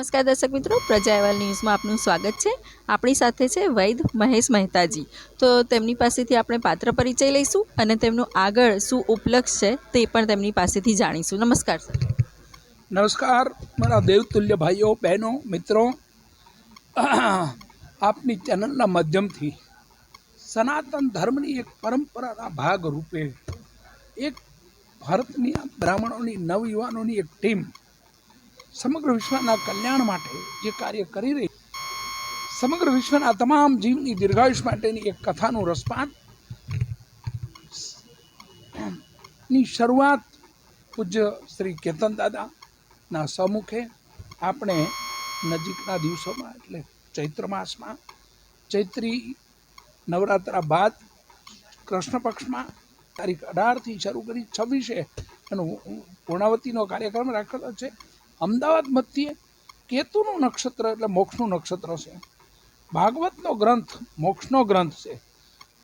નમસ્કાર દર્શક મિત્રો, પ્રજા અહેવાલ ન્યૂઝમાં આપનું સ્વાગત છે. આપણી સાથે છે વૈદ મહેશ મહેતાજી. તો તેમની પાસેથી આપણે પાત્ર પરિચય લઈશું અને તેમનું આગળ શું ઉપલક્ષ છે તે પણ તેમની પાસેથી જાણીશું. નમસ્કાર, સર. નમસ્કાર, મારા દેવતુલ્ય ભાઈઓ, બહેનો, મિત્રો. આપની ચેનલના માધ્યમથી સનાતન ધર્મની એક પરંપરાના ભાગ રૂપે એક ભારતની બ્રાહ્મણોની નવયુવાનોની એક ટીમ સમગ્ર વિશ્વના કલ્યાણ માટે જે કાર્ય કરી રહી સમગ્ર વિશ્વના તમામ જીવની દીર્ઘાયુષ માટેની એક કથાનું રસપાન, ની શરૂઆત પૂજ્ય શ્રી કેતન દાદાના સમુખે આપણે નજીકના દિવસોમાં, એટલે ચૈત્ર માસમાં, ચૈત્રી નવરાત્રા બાદ કૃષ્ણ પક્ષમાં તારીખ અઢારથી શરૂ કરી છવ્વીસે એનું પૂર્ણાવતીનો કાર્યક્રમ રાખેલો છે. અમદાવાદ મધ્યે કેતુનું નક્ષત્ર એટલે મોક્ષનું નક્ષત્ર છે. ભાગવતનો ગ્રંથ મોક્ષનો ગ્રંથ છે.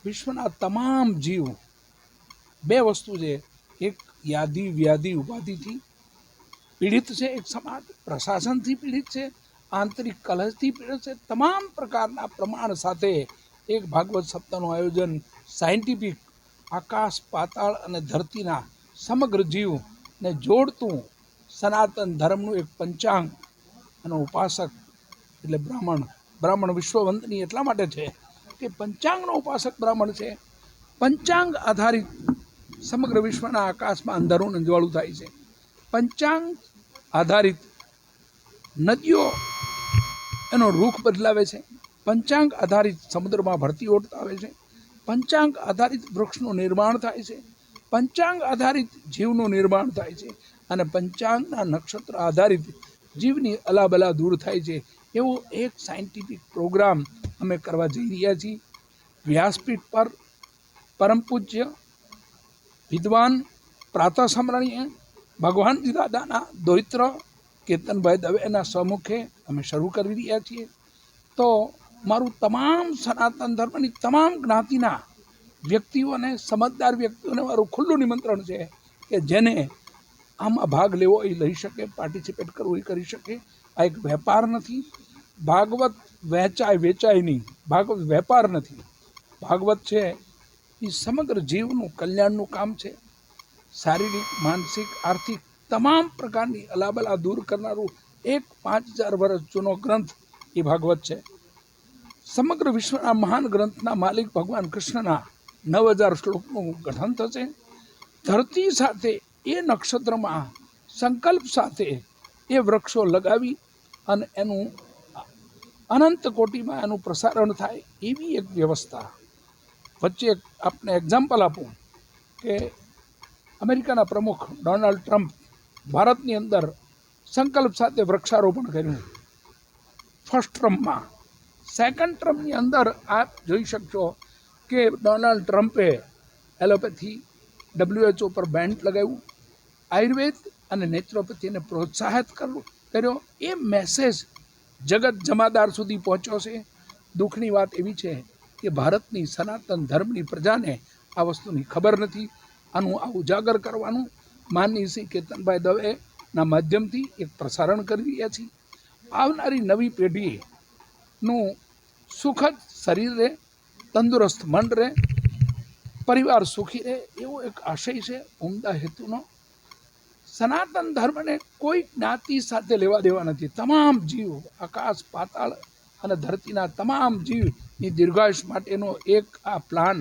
વિશ્વના તમામ જીવ બે વસ્તુ છે. એક યાદી વ્યાધિ ઉપાધિથી પીડિત છે. એક સમાજ પ્રશાસનથી પીડિત છે. આંતરિક કલહથી પીડિત છે. તમામ પ્રકારના પ્રમાણ સાથે એક ભાગવત સપ્તાહનું આયોજન સાયન્ટિફિક આકાશ, પાતાળ અને ધરતીના સમગ્ર જીવને જોડતું સનાતન ધર્મનું એક પંચાંગ અને ઉપાસક એટલે બ્રાહ્મણ. બ્રાહ્મણ વિશ્વવંતની એટલા માટે છે કે પંચાંગનો ઉપાસક બ્રાહ્મણ છે. પંચાંગ આધારિત સમગ્ર વિશ્વના આકાશમાં અંધારું અંજવાળું થાય છે. પંચાંગ આધારિત નદીઓ એનો રૂખ બદલાવે છે. પંચાંગ આધારિત સમુદ્રમાં ભરતી ઓટતા આવે છે. પંચાંગ આધારિત વૃક્ષનું નિર્માણ થાય છે. પંચાંગ આધારિત જીવનું નિર્માણ થાય છે. અને પંચાંગના નક્ષત્ર આધારિત જીવની અલાબલા દૂર થાય છે. એવો એક સાયન્ટિફિક પ્રોગ્રામ અમે કરવા જઈ રહ્યા છીએ. વ્યાસપીઠ પર પરમ પૂજ્ય વિદ્વાન પ્રાતઃ સમરણીય ભગવાનજી દાદાના દોહિત્ર કેતનભાઈ દવેના સમ્મુખે અમે શરૂ કરી રહ્યા છીએ. તો મારું તમામ સનાતન ધર્મની તમામ જ્ઞાતિના વ્યક્તિઓને, સમજદાર વ્યક્તિઓને મારું ખુલ્લું નિમંત્રણ છે કે જેને આમાં ભાગ લેવો એ લઈ શકે પાર્ટિસિપેટ કરવું એ કરી શકે. આ એક વેપાર નથી. ભાગવત વહેંચાય, વેચાય નહીં. ભાગવત વેપાર નથી. ભાગવત છે એ સમગ્ર જીવનું, કલ્યાણનું કામ છે. શારીરિક, માનસિક, આર્થિક તમામ પ્રકારની અલાબલા દૂર કરનારું એક પાંચ હજાર વર્ષ જૂનો ગ્રંથ એ ભાગવત છે. સમગ્ર વિશ્વના મહાન ગ્રંથના માલિક ભગવાન કૃષ્ણના નવ હજાર શ્લોકનું ગઠન થશે. ધરતી સાથે એ નક્ષત્રમાં સંકલ્પ સાથે એ વૃક્ષો લગાવી અને એનું અનંત કોટીમાં એનું પ્રસારણ થાય એવી એક વ્યવસ્થા. વચ્ચે આપને એક્ઝામ્પલ આપું કે અમેરિકાના પ્રમુખ ડોનાલ્ડ ટ્રમ્પ ભારતની અંદર સંકલ્પ સાથે વૃક્ષારોપણ કર્યું. ફર્સ્ટ ટ્રમ્પમાં. સેકન્ડ ટ્રમ્પની અંદર આપ જોઈ શકશો કે ડોનાલ્ડ ટ્રમ્પે એલોપેથી ડબ્લ્યુએચઓ પર બેન્ડ લગાવ્યું. આયુર્વેદ અને નેચરોપેથીને પ્રોત્સાહિત કરવું, કર્યો. એ મેસેજ જગત જમાદાર સુધી પહોંચ્યો છે. દુઃખની વાત એવી છે કે ભારતની સનાતન ધર્મની પ્રજાને આ વસ્તુની ખબર નથી. આનું આ ઉજાગર કરવાનું માનની શ્રી કેતનભાઈ દવેના માધ્યમથી એક પ્રસારણ કરી રહ્યા છીએ. આવનારી નવી પેઢીનું સુખદ શરીર રહે, તંદુરસ્ત મન રહે, પરિવાર સુખી રહે એવો એક આશય છે. ઉમદા હેતુનો સનાતન ધર્મને કોઈ જ્ઞાતિ સાથે લેવા દેવા નથી. તમામ જીવ, આકાશ, પાતાળ અને ધરતીના તમામ જીવની દીર્ઘાયુષ માટેનો એક આ પ્લાન.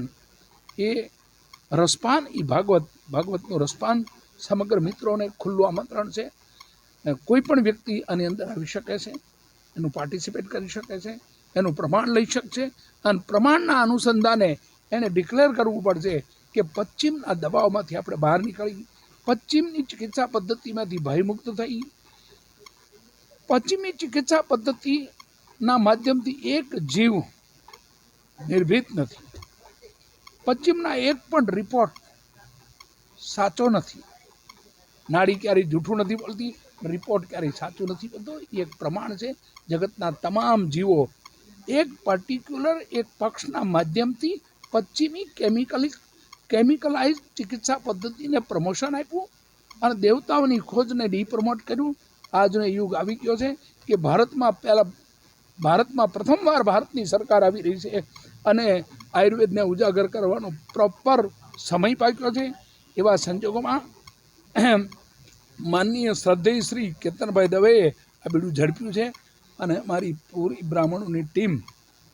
એ રસપાન એ ભાગવત, ભાગવતનું રસપાન સમગ્ર મિત્રોને ખુલ્લું આમંત્રણ છે. કોઈ પણ વ્યક્તિ આની અંદર આવી શકે છે, એનું પાર્ટિસિપેટ કરી શકે છે, એનું પ્રમાણ લઈ શકશે અને પ્રમાણના અનુસંધાને એને ડિક્લેર કરવું પડશે કે પશ્ચિમના દબાવમાંથી આપણે બહાર નીકળી પશ્ચિમની ચિકિત્સા પદ્ધતિમાંથી ભયમુક્ત થઈ. પશ્ચિમી ચિકિત્સા પદ્ધતિના માધ્યમથી એક જીવ નિર્ભીત નથી. પશ્ચિમના એક પણ રિપોર્ટ સાચો નથી. નાડી ક્યારેય જૂઠું નથી બોલતી રિપોર્ટ ક્યારેય સાચું નથી બોલતો. એ એક પ્રમાણ છે. જગતના તમામ જીવો એક પર્ટિક્યુલર એક પક્ષના માધ્યમથી પશ્ચિમી કેમિકલી કેમિકલાઇઝ ચિકિત્સા પદ્ધતિને પ્રમોશન આપ્યું અને દેવતાઓની ખોજને ડીપ્રમોટ કર્યું. આજનો યુગ આવી ગયો છે કે ભારતમાં પહેલાં ભારતમાં પ્રથમવાર ભારતની સરકાર આવી રહી છે અને આયુર્વેદને ઉજાગર કરવાનો પ્રોપર સમય પાક્યો છે. એવા સંજોગોમાં માનનીય શ્રદ્ધેય શ્રી કેતનભાઈ દવેએ આ બીડું ઝડપ્યું છે અને મારી પૂરી બ્રાહ્મણોની ટીમ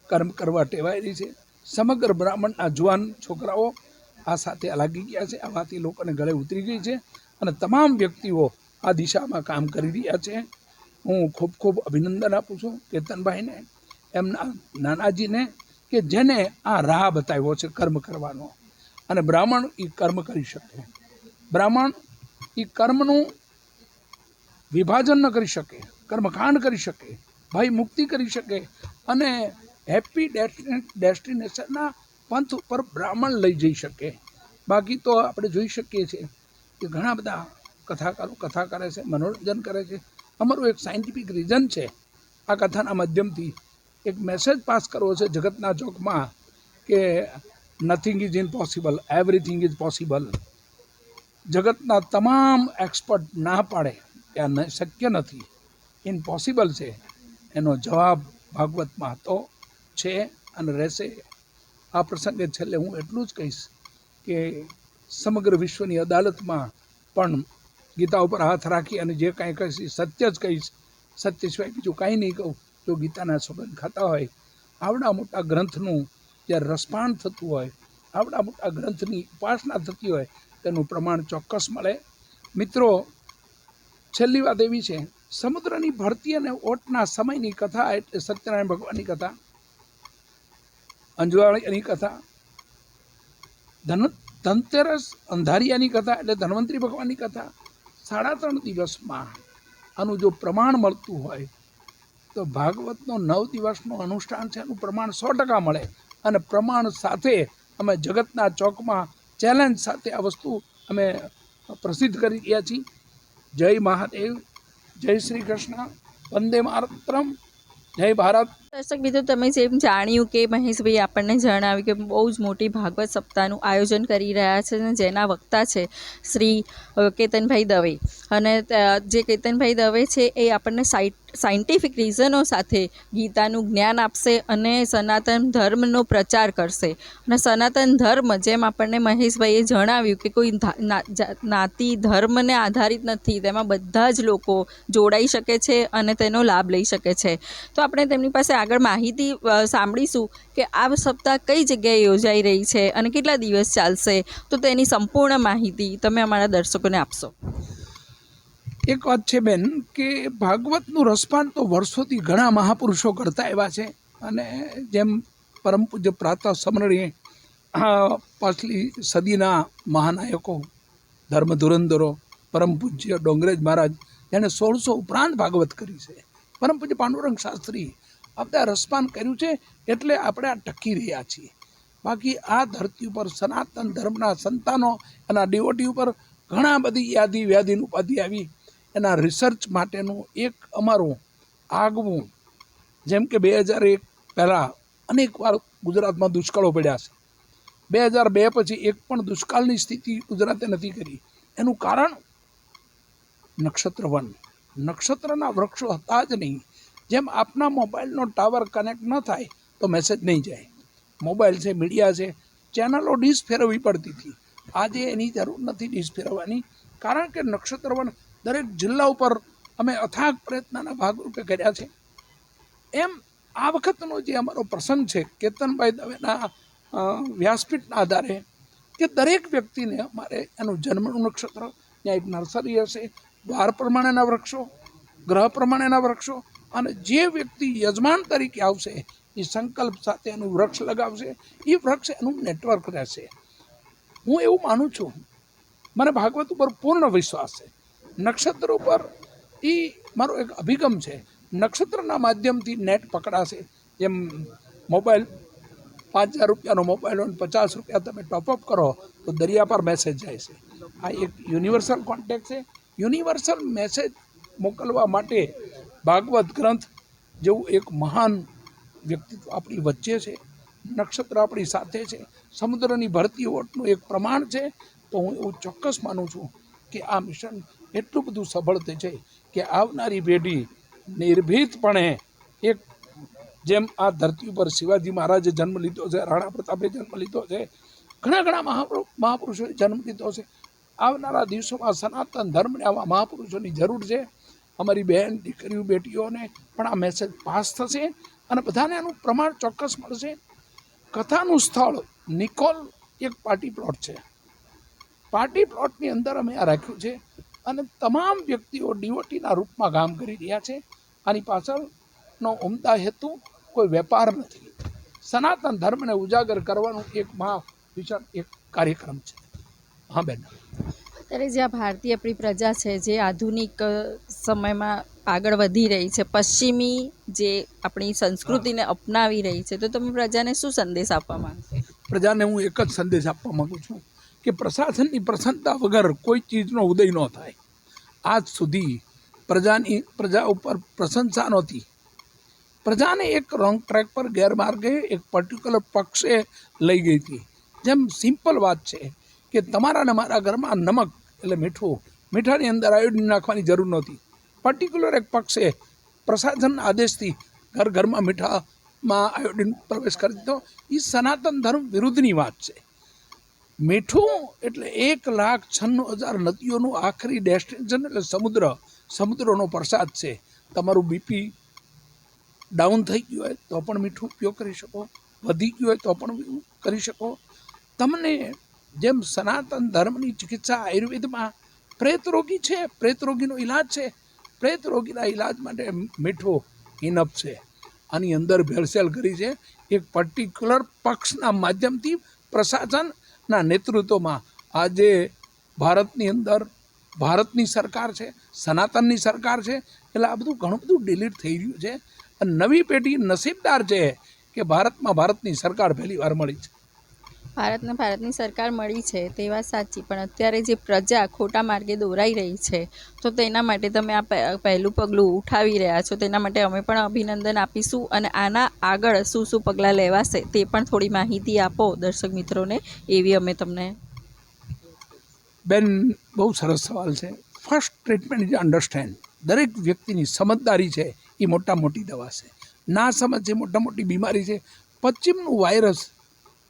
કર્મ કરવા ટેવાયેલી છે. સમગ્ર બ્રાહ્મણના જુવાન છોકરાઓ આ સાથે લાગી ગયા છે. આ લોકોને ગળે ઉતરી ગઈ છે અને તમામ વ્યક્તિઓ આ દિશામાં કામ કરી રહ્યા છે. હું ખૂબ ખૂબ અભિનંદન આપું છું કેતનભાઈને, એમના નાનાજીને કે જેને આ રાહ બતાવ્યો છે કર્મ કરવાનો. અને બ્રાહ્મણ એ કર્મ કરી શકે. બ્રાહ્મણ એ કર્મનું વિભાજન ન કરી શકે, કર્મકાંડ કરી શકે ભાઈ મુક્તિ કરી શકે અને હેપી ડેસ્ટિનેશનના પંથ ઉપર બ્રાહ્મણ લઈ જઈ શકે. બાકી તો આપણે જોઈ શકીએ છીએ કે ઘણા બધા કથાકારો કથા કરે છે, મનોરંજન કરે છે. અમારું એક સાયન્ટિફિક રીઝન છે આ કથાના માધ્યમથી. એક મેસેજ પાસ કરવો છે જગતના ચોકમાં કે nothing is impossible everything is possible જગતના તમામ એક્સપર્ટ ના પાડે આ શક્ય નથી. ઇમ્પોસિબલ છે. એનો જવાબ ભાગવતમાં તો છે અને રહેશે. આ પ્રસંગે છેલ્લે હું એટલું જ કહીશ કે સમગ્ર વિશ્વની અદાલતમાં પણ ગીતા ઉપર હાથ રાખી અને જે કાંઈ કહીશ એ સત્ય જ કહીશ. સત્ય સિવાય બીજું કાંઈ નહીં કહું. જો ગીતાના સંબંધ ખાતા હોય, આવડા મોટા ગ્રંથનું જ્યારે રસપાન થતું હોય, આવડા મોટા ગ્રંથની ઉપાસના થતી હોય, તેનું પ્રમાણ ચોક્કસ મળે. મિત્રો, છેલ્લી વાત એવી છે, સમુદ્રની ભરતી અને ઓટના સમયની કથા એટલે સત્યનારાયણ ભગવાનની કથા. અંજવાળીની કથા. ધન, ધનતેરસ અંધારિયાની કથા એટલે ધન્વંતરી ભગવાનની કથા. સાડા ત્રણ દિવસમાં આનું જો પ્રમાણ મળતું હોય, તો ભાગવતનો નવ દિવસનું અનુષ્ઠાન છે, એનું પ્રમાણ સો ટકા મળે. અને પ્રમાણ સાથે અમે જગતના ચોકમાં ચેલેન્જ સાથે આ વસ્તુ અમે પ્રસિદ્ધ કરી રહ્યા છીએ. જય મહાદેવ, જય શ્રી કૃષ્ણ, વંદે માતરમ, જય ભારત. દર્શક મિત્રો, તમે જેમ જાણ્યું કે મહેશભાઈ આપણને જણાવ્યું કે બહુ જ મોટી ભાગવત સપ્તાહનું આયોજન કરી રહ્યા છે અને જેના વક્તા છે શ્રી કેતનભાઈ દવે. અને જે કેતનભાઈ દવે છે એ આપણને સાઇટ સાયન્ટિફિક રીઝનો સાથે ગીતાનું જ્ઞાન આપશે અને સનાતન ધર્મનો પ્રચાર કરશે. અને સનાતન ધર્મ જેમ આપણને મહેશભાઈએ જણાવ્યું કે કોઈ નાતિ ધર્મને આધારિત નથી, તેમાં બધા જ લોકો જોડાઈ શકે છે અને તેનો લાભ લઈ શકે છે. તો આપણે તેમની પાસે આગળ માહિતી સાંભળીશું કે આ સપ્તાહ કઈ જગ્યાએ યોજાઈ રહી છે અને કેટલા દિવસ ચાલશે? તો તેની સંપૂર્ણ માહિતી તમે અમારા દર્શકોને આપશો. એક વાત છે બેન, કે ભાગવતનું રસપાન તો વર્ષોથી ઘણા મહાપુરુષો કરતા એવા છે અને જેમ પરમ પૂજ્ય પ્રાતઃ સમરણીએ પાછલી સદીના મહાનાયકો ધર્મ ધુરંધરો પરમ પૂજ્ય ડોંગરેજ મહારાજ, જેણે સોળસો ઉપરાંત ભાગવત કરી છે. પરમ પૂજ્ય પાંડુરંગ શાસ્ત્રી બધા રસપાન કર્યું છે એટલે આપણે આ ટકી રહ્યા છીએ. બાકી આ ધરતી ઉપર સનાતન ધર્મના સંતાનો એના ડિવોટી ઉપર ઘણા બધી યાદી વ્યાધિની ઉપાધિ આવી. એના રિસર્ચ માટેનું એક અમારું આગવું, જેમ કે બે હજાર એક પહેલાં અનેક વાર ગુજરાતમાં દુષ્કાળો પડ્યા છે. બે હજાર બે પછી એક પણ દુષ્કાળની સ્થિતિ ગુજરાતે નથી કરી. એનું કારણ નક્ષત્ર વન. નક્ષત્રના વૃક્ષો હતા જ નહીં. જેમ આપના મોબાઈલનો ટાવર કનેક્ટ ન થાય, તો મેસેજ નહીં જાય. મોબાઈલ છે, મીડિયા છે, ચેનલો ડીશ ફેરવવી પડતી હતી. આજે એની જરૂર નથી ડીશ ફેરવવાની, કારણ કે નક્ષત્રવન દરેક જિલ્લા ઉપર અમે અથાગ પ્રયત્નના ભાગરૂપે કર્યા છે. એમ આ વખતનો જે અમારો પ્રસંગ છે, કેતનભાઈ દવેના વ્યાસપીઠના આધારે, કે દરેક વ્યક્તિને અમારે એનું જન્મનું નક્ષત્ર, ત્યાં એક નર્સરી હશે, દ્વાર પ્રમાણેના વૃક્ષો, ગ્રહ પ્રમાણેના વૃક્ષો અને જે વ્યક્તિ યજમાન તરીકે આવશે, એ સંકલ્પ સાથે એનું વૃક્ષ લગાવશે. એ વૃક્ષ એનું નેટવર્ક રહેશે. હું એવું માનું છું, મને ભાગવત ઉપર પૂર્ણ વિશ્વાસ છે. નક્ષત્ર ઉપર એ મારો એક અભિગમ છે. નક્ષત્રના માધ્યમથી નેટ પકડાશે. જેમ મોબાઈલ પાંચ હજાર રૂપિયાનો મોબાઈલ હોય પચાસ રૂપિયા તમે ટોપઅપ કરો, તો દરિયા પર મેસેજ જાય છે. આ એક યુનિવર્સલ કોન્ટેક્ટ છે. યુનિવર્સલ મેસેજ મોકલવા માટે ભાગવત ગ્રંથ જેવું એક મહાન વ્યક્તિત્વ આપણી વચ્ચે છે. નક્ષત્ર આપણી સાથે છે. સમુદ્રની ભરતી ઓટનું એક પ્રમાણ છે. તો હું એવું ચોક્કસ માનું છું કે આ મિશન એટલું બધું સફળ થઈ છે કે આવનારી પેઢી નિર્ભીતપણે એક જેમ આ ધરતી ઉપર શિવાજી મહારાજે જન્મ લીધો છે, રાણા પ્રતાપે જન્મ લીધો છે, ઘણા ઘણા મહાપુરુ, મહાપુરુષોએ જન્મ લીધો છે. આવનારા દિવસોમાં સનાતન ધર્મને આવા મહાપુરુષોની જરૂર છે. અમારી બહેન દીકરીઓ, બેટીઓને પણ આ મેસેજ પાસ થશે અને બધાને એનું પ્રમાણ ચોક્કસ મળશે. કથાનું સ્થળ, નિકોલ એક પાર્ટી પ્લોટ છે. પાર્ટી પ્લોટની અંદર અમે આ રાખ્યું છે અને તમામ વ્યક્તિઓ ડીઓટીના રૂપમાં કામ કરી રહ્યા છે. આની પાછળનો ઉમદા હેતુ કોઈ વેપાર નથી. સનાતન ધર્મને ઉજાગર કરવાનું એક મહા વિશાળ એક કાર્યક્રમ છે. હા, બેન. અત્યારે જે આ ભારતીય આપણી પ્રજા છે, જે આધુનિક સમયમાં આગળ વધી રહી છે, પશ્ચિમી જે આપણી સંસ્કૃતિને અપનાવી રહી છે, તો તમે પ્રજાને શું સંદેશ આપવા માંગશો પ્રજાને હું એક જ સંદેશ આપવા માગું છું કે પ્રશાસનની પ્રસન્નતા વગર કોઈ ચીજનો ઉદય ન થાય. આજ સુધી પ્રજાની, પ્રજા ઉપર પ્રશંસા નહોતી. પ્રજાને એક રોંગ ટ્રેક પર ગેરમાર્ગે એક પર્ટિક્યુલર પક્ષે લઈ ગઈ હતી. જેમ સિમ્પલ વાત છે કે તમારા ને મારા ઘરમાં નમક એટલે મીઠું. મીઠાની અંદર આયોડિન નાખવાની જરૂર નહોતી. પર્ટિક્યુલર એક પક્ષે પ્રશાસનના આદેશથી ઘર ઘરમાં મીઠામાં આયોડિન પ્રવેશ કરી દીધો. એ સનાતન ધર્મ વિરુદ્ધની વાત છે. મીઠું એટલે એક લાખ છન્નું હજાર નદીઓનું આખરી ડેસ્ટિનેશન એટલે સમુદ્ર. સમુદ્રનો પ્રસાદ છે. તમારું બીપી ડાઉન થઈ ગયું હોય તો પણ મીઠું ઉપયોગ કરી શકો. વધી ગયું હોય તો પણ કરી શકો. તમને જેમ સનાતન ધર્મની ચિકિત્સા આયુર્વેદમાં પ્રેત રોગી છે, પ્રેત રોગીનો ઈલાજ છે. પ્રેત રોગીના ઈલાજ માટે મીઠો ઇનફ છે. આની અંદર ભેળસેળ કરી છે. એક પર્ટિક્યુલર પક્ષના માધ્યમથી પ્રશાસનના નેતૃત્વમાં આજે ભારતની અંદર ભારતની સરકાર છે, સનાતનની સરકાર છે. એટલે આ બધું ઘણું બધું ડિલીટ થઈ રહ્યું છે. અને નવી પેઢી નસીબદાર છે કે ભારતમાં ભારતની સરકાર પહેલી વાર મળી છે. ભારતને ભારતની સરકાર મળી છે, તે વાત સાચી. પણ અત્યારે જે પ્રજા ખોટા માર્ગે દોરાઈ રહી છે, તો તેના માટે તમે આ પહેલું પગલું ઉઠાવી રહ્યા છો. તેના માટે અમે પણ અભિનંદન આપીશું અને આના આગળ શું શું પગલાં લેવાશે તે પણ થોડી માહિતી આપો દર્શક મિત્રોને. એવી અમે તમને બેન, બહુ સરસ સવાલ છે. ફર્સ્ટ ટ્રીટમેન્ટ ઇઝ અન્ડરસ્ટેન્ડ દરેક વ્યક્તિની સમજદારી છે, એ મોટા મોટી દવા છે. ના સમજ છે મોટા મોટી બીમારી છે. પશ્ચિમનું વાયરસ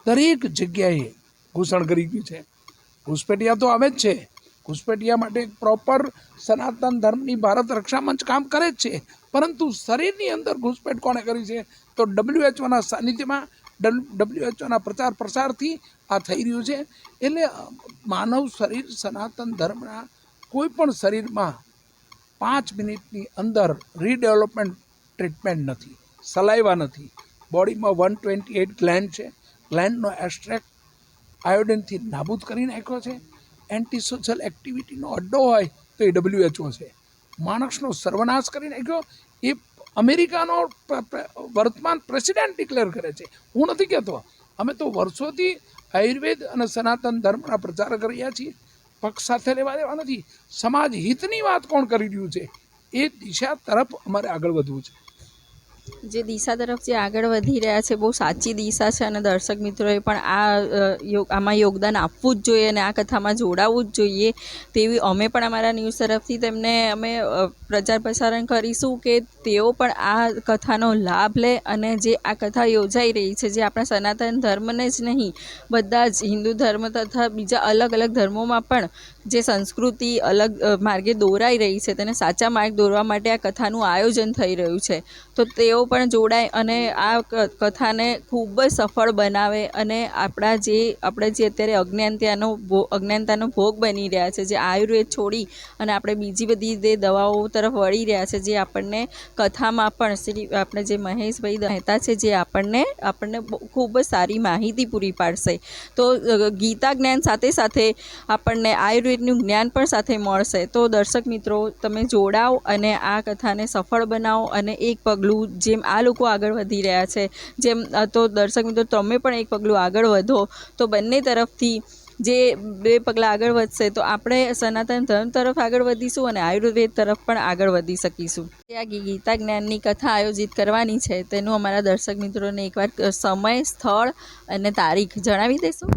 દરેક જગ્યાએ ઘૂસણ કરી ગયું છે. ઘૂસપેટિયા તો આવે જ છે. ઘૂસપેટિયા માટે પ્રોપર સનાતન ધર્મની ભારત રક્ષા મંચ કામ કરે જ છે. પરંતુ શરીરની અંદર ઘૂસપેટ કોણે કરી છે? તો ડબ્લ્યુએચઓના સાનિધ્યમાં ડબલ્યુએચઓના પ્રચાર પ્રસારથી આ થઈ રહ્યું છે. એટલે માનવ શરીર સનાતન ધર્મના કોઈ પણ શરીરમાં પાંચ મિનિટની અંદર રીડેવલપમેન્ટ ટ્રીટમેન્ટ નથી. સલાઈવા નથી. બોડીમાં વન ટ્વેન્ટી એટ ગ્લેન્ડ છે. ગ્લેન્ડનો એસ્ટ્રેક્ટ આયોડિનથી નાબૂદ કરી નાખ્યો છે. એન્ટી સોશિયલ એક્ટિવિટીનો અડ્ડો હોય તો એ ડબલ્યુએચઓ છે. માણસનો સર્વનાશ કરી નાખ્યો. એ અમેરિકાનો વર્તમાન પ્રેસિડેન્ટ ડિક્લેર કરે છે. હું નથી કહેતો. અમે તો વર્ષોથી આયુર્વેદ અને સનાતન ધર્મના પ્રચાર રહ્યા છીએ. પક્ષ સાથે લેવા દેવા નથી. સમાજ હિતની વાત કોણ કરી રહ્યું છે? એ દિશા તરફ અમારે આગળ વધવું છે. જે દિશા તરફ જે આગળ વધી રહ્યા છે, બહુ સાચી દિશા છે અને દર્શક મિત્રોએ પણ આ આમાં યોગદાન આપવું જ જોઈએ અને આ કથામાં જોડાવવું જ જોઈએ. તેવી અમે પણ અમારા ન્યૂઝ તરફથી તેમને અમે પ્રચાર પ્રસારણ કરીશું કે તેઓ પણ આ કથાનો લાભ લે અને જે આ કથા યોજાઈ રહી છે, જે આપણા સનાતન ધર્મને જ નહીં, બધા જ હિન્દુ ધર્મ તથા બીજા અલગ અલગ ધર્મોમાં પણ જે સંસ્કૃતિ અલગ માર્ગે દોરાઈ રહી છે, તેને સાચા માર્ગ દોરવા માટે આ કથાનું આયોજન થઈ રહ્યું છે. તો તેઓ પણ જોડાય અને આ કથાને ખૂબ જ સફળ બનાવે અને આપણા જે, આપણે જે અત્યારે અજ્ઞાનતાનો અજ્ઞાનતાનો ભોગ બની રહ્યા છે, જે આયુર્વેદ છોડી અને આપણે બીજી બધી જે દવાઓ તરફ વળી રહ્યા છે, જે આપણને કથામાં પણ શ્રી, આપણે જે મહેશભાઈ મહેતા છે, જે આપણને આપણને ખૂબ જ સારી માહિતી પૂરી પાડશે. તો ગીતા જ્ઞાન સાથે સાથે આપણને આયુર્વેદનું જ્ઞાન પણ સાથે મળશે. તો દર્શક મિત્રો, તમે જોડાઓ અને આ કથાને સફળ બનાવો અને એક પગલું જેમ આ લોકો આગળ વધી રહ્યા છે, જેમ તો દર્શક મિત્રો, તમે પણ એક પગલું આગળ વધો. તો બંને તરફથી જે બે પગલાં આગળ વધશે, તો આપણે સનાતન ધર્મ તરફ આગળ વધીશું અને આયુર્વેદ તરફ પણ આગળ વધી શકીશું. આ ગીતા જ્ઞાનની કથા આયોજિત કરવાની છે, તેનું અમારા દર્શક મિત્રોને એકવાર સમય, સ્થળ અને તારીખ જણાવી દેશું.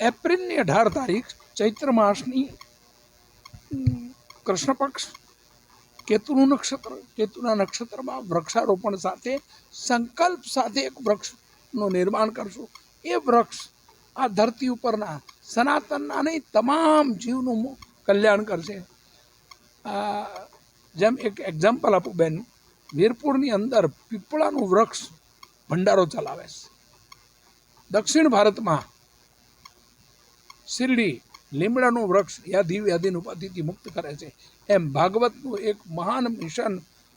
એપ્રિલની અઢાર તારીખ, ચૈત્ર માસની કૃષ્ણ પક્ષ કેતુનું નક્ષત્ર, કેતુના નક્ષત્રમાં વૃક્ષારોપણ સાથે, સંકલ્પ સાથે એક વૃક્ષનું નિર્માણ કરશું. એ વૃક્ષ આ ધરતી ઉપરના સનાતનના નહીં, તમામ જીવનું કલ્યાણ કરશે. જેમ એક એક્ઝામ્પલ આપું બેન, વીરપુરની અંદર પીપળાનું વૃક્ષ ભંડારો ચલાવે છે. દક્ષિણ ભારતમાં શિરડી લીમડાનું વૃક્ષ યાદી વ્યાધીન ઉપાધિથી મુક્ત કરે છે. એમ ભાગવતનું એક મહાન મિશન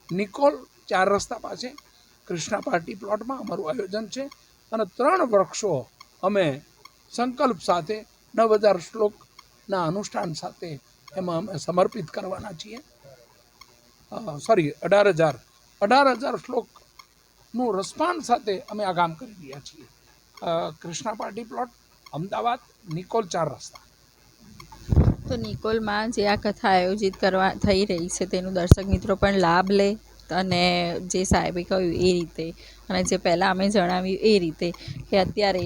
નિકોલ ચાર રસ્તા પાસે કૃષ્ણા પાર્ટી પ્લોટમાં અમારું આયોજન છે. અને ત્રણ વૃક્ષો અમે સંકલ્પ સાથે નવ હજાર શ્લોકના અનુષ્ઠાન સાથે એમાં અમે સમર્પિત કરવાના છીએ. સોરી અઢાર હજાર. અઢાર હજાર શ્લોકનું રસપાન સાથે અમે આ કામ કરી રહ્યા છીએ. કૃષ્ણા પાર્ટી પ્લોટ, અમદાવાદ, નિકોલ ચાર રસ્તા. તો નિકોલમાં જે આ કથા આયોજિત કરવા, થઈ રહી છે તેનું દર્શક મિત્રો પણ લાભ લે. અને જે સાહેબે કહ્યું એ રીતે અને જે પહેલાં અમે જણાવ્યું એ રીતે કે અત્યારે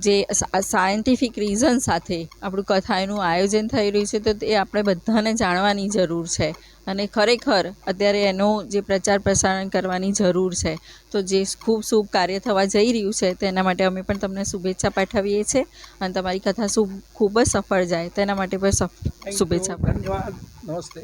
જે સાયન્ટિફિક રીઝન સાથે આપણું કથાનું આયોજન થઈ રહ્યું છે તો તે આપણે બધાને જાણવાની જરૂર છે. અને ખરેખર અત્યારે એનો જે પ્રચાર પ્રસારણ કરવાની જરૂર છે. તો જે ખૂબ શુભ કાર્ય થવા જઈ રહ્યું છે તેના માટે અમે પણ તમને શુભેચ્છા પાઠવીએ છીએ અને તમારી કથા શુભ ખૂબ જ સફળ જાય તેના માટે પણ. શુભેચ્છા પાઠવીએ. નમસ્તે.